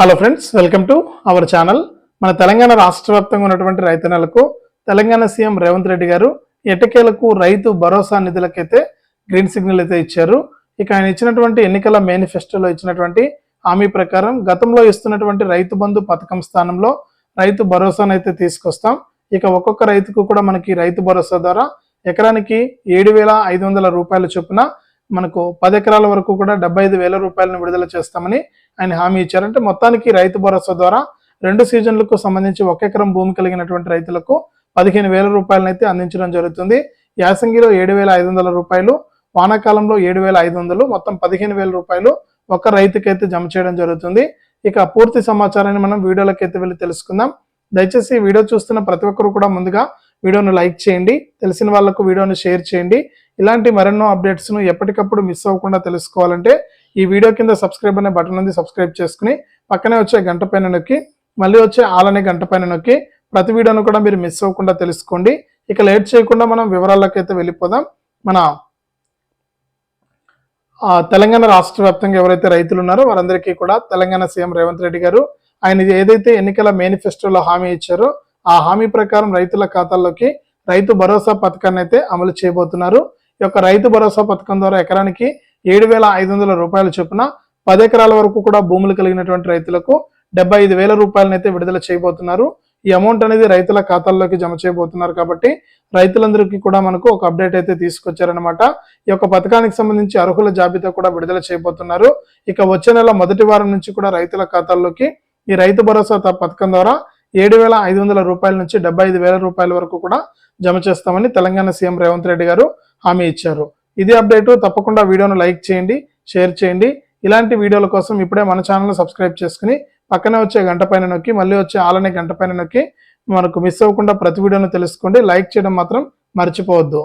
Hello friends welcome to our channel మన తెలంగాణ రాష్ట్ర వ్యాప్తంగా ఉన్నటువంటి రైతన్నలకు తెలంగాణ సీఎం రేవంత్ రెడ్డి గారు ఎటకేలకు రైతు భరోసా నిధులకైతే గ్రీన్ సిగ్నల్ అయితే ఇచ్చారు. ఇక ఆయన ఇచ్చినటువంటి ఎన్నికల మేనిఫెస్టోలో ఇచ్చినటువంటి హామీ ప్రకారం గతంలో ఇస్తున్నటువంటి రైతు బంధు పథకం స్థానంలో రైతు భరోసాను అయితే తీసుకొస్తాం. ఇక ఒక్కొక్క రైతుకు కూడా మనకి రైతు భరోసా ద్వారా ఎకరానికి ఏడు వేల ఐదు వందల రూపాయల చొప్పున మనకు పది ఎకరాల వరకు కూడా డెబ్బై ఐదు వేల రూపాయలను విడుదల చేస్తామని ఆయన హామీ ఇచ్చారంటే మొత్తానికి రైతు భరోసా ద్వారా రెండు సీజన్లకు సంబంధించి ఒక ఎకరం భూమి కలిగినటువంటి రైతులకు పదిహేను వేల రూపాయలనైతే అందించడం జరుగుతుంది. యాసంగిలో ఏడు వేల ఐదు వందల రూపాయలు వానాకాలంలో ఏడు వేల ఐదు వందలు మొత్తం పదిహేను వేల రూపాయలు ఒక రైతుకైతే జమ చేయడం జరుగుతుంది. ఇక పూర్తి సమాచారాన్ని మనం వీడియోలోకి అయితే వెళ్ళి తెలుసుకుందాం. దయచేసి వీడియో చూస్తున్న ప్రతి ఒక్కరు కూడా ముందుగా వీడియోను లైక్ చేయండి. తెలిసిన వాళ్ళకు వీడియోను షేర్ చేయండి. ఇలాంటి మరెన్నో అప్డేట్స్ను ఎప్పటికప్పుడు మిస్ అవ్వకుండా తెలుసుకోవాలంటే ఈ వీడియో కింద సబ్స్క్రైబ్ అనే బటన్ ఉంది సబ్స్క్రైబ్ చేసుకుని పక్కనే వచ్చే గంట పైన నొక్కి మళ్ళీ వచ్చే ఆలనే గంట పైన నొక్కి ప్రతి వీడియోను కూడా మీరు మిస్ అవ్వకుండా తెలుసుకోండి. ఇక లేట్ చేయకుండా మనం వివరాల్లోకి అయితే వెళ్ళిపోదాం. మన తెలంగాణ రాష్ట్ర వ్యాప్తంగా ఎవరైతే రైతులు ఉన్నారో వారందరికీ కూడా తెలంగాణ సీఎం రేవంత్ రెడ్డి గారు ఆయన ఏదైతే ఎన్నికల మేనిఫెస్టోలో హామీ ఇచ్చారో ఆ హామీ ప్రకారం రైతుల ఖాతాల్లోకి రైతు భరోసా పథకాన్ని అయితే అమలు చేయబోతున్నారు. యొక్క రైతు భరోసా పథకం ద్వారా ఎకరానికి ఏడు వేల ఐదు వందల రూపాయల చొప్పున పది ఎకరాల వరకు కూడా భూములు కలిగినటువంటి రైతులకు డెబ్బై ఐదు వేల రూపాయలను అయితే విడుదల చేయబోతున్నారు. ఈ అమౌంట్ అనేది రైతుల ఖాతాల్లోకి జమ చేయబోతున్నారు కాబట్టి రైతులందరికీ కూడా మనకు ఒక అప్డేట్ అయితే తీసుకొచ్చారనమాట ఈ యొక్క పథకానికి సంబంధించి అర్హుల జాబితా కూడా విడుదల చేయబోతున్నారు. ఇక వచ్చే నెల మొదటి వారం నుంచి కూడా రైతుల ఖాతాల్లోకి ఈ రైతు భరోసా పథకం ద్వారా ఏడు వేల ఐదు వందల రూపాయల నుంచి డెబ్బై ఐదు వేల రూపాయల వరకు కూడా జమ చేస్తామని తెలంగాణ సీఎం రేవంత్ రెడ్డి గారు హామీ ఇచ్చారు. ఇదే అప్డేటు తప్పకుండా వీడియోను లైక్ చేయండి షేర్ చేయండి. ఇలాంటి వీడియోల కోసం ఇప్పుడే మన ఛానల్ సబ్స్క్రైబ్ చేసుకుని పక్కనే వచ్చే గంట పైన నొక్కి మళ్ళీ వచ్చే ఆలనే గంట పైన నొక్కి మనకు మిస్ అవ్వకుండా ప్రతి వీడియోను తెలుసుకోండి. లైక్ చేయడం మాత్రం మర్చిపోవద్దు.